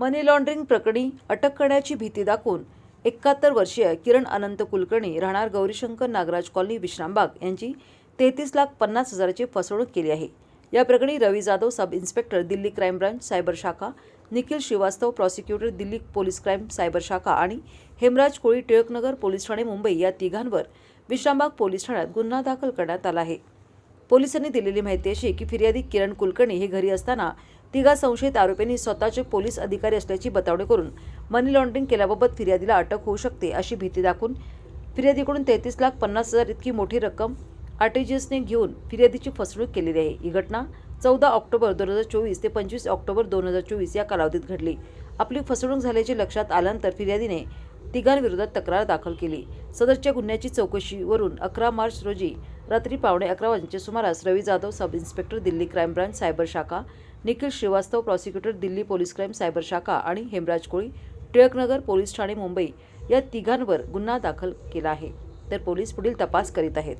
मनी laundering प्रकरणी अटक करण्याची भीती दाखवून एकाहत्तर वर्षीय किरण अनंत कुलकर्णी राहणार गौरीशंकर नागराज कॉलनी विश्रामबाग यांची तेहतीस लाख पन्नास हजाराची फसवणूक केली आहे. या प्रकरणी Ravi Jadhav sub inspector Delhi crime branch cyber शाखा Nikhil Shrivastava prosecutor Delhi police crime cyber शाखा आणि हेमराज कोळी टिळकनगर पोलीस ठाणे मुंबई या तिघांवर विश्रामबाग पोलीस ठाण्यात गुन्हा दाखल करण्यात आला आहे. पोलिसांनी दिलेली माहिती अशी की फिर्यादी किरण कुलकर्णी हे घरी असताना तिघा संशयित आरोपींनी स्वतःचे पोलीस अधिकारी असल्याची बतावणी करून मनी लॉन्ड्रिंग केल्याबाबत फिर्यादीला अटक होऊ शकते अशी भीती दाखवून फिर्यादीकडून तेहतीस लाख पन्नास हजार इतकी मोठी रक्कम आरटीजीएसने घेऊन फिर्यादीची फसवणूक केलेली आहे. ही घटना चौदा ऑक्टोबर दोन हजार चोवीस ते पंचवीस ऑक्टोबर दोन हजार चोवीस या कालावधीत घडली. आपली फसवणूक झाल्याचे लक्षात आल्यानंतर फिर्यादीने तिघांविरोधात तक्रार दाखल केली. सदरच्या गुन्ह्याची चौकशीवरून अकरा मार्च रोजी रात्री पावणे अकरा वाजेच्या सुमारास Ravi Jadhav sub inspector Delhi crime branch cyber शाखा Nikhil Shrivastava prosecutor Delhi police crime cyber शाखा आणि हेमराज कोळी टिळकनगर पोलीस ठाणे मुंबई या तिघांवर गुन्हा दाखल केला आहे. तर पोलीस पुढील तपास करीत आहेत.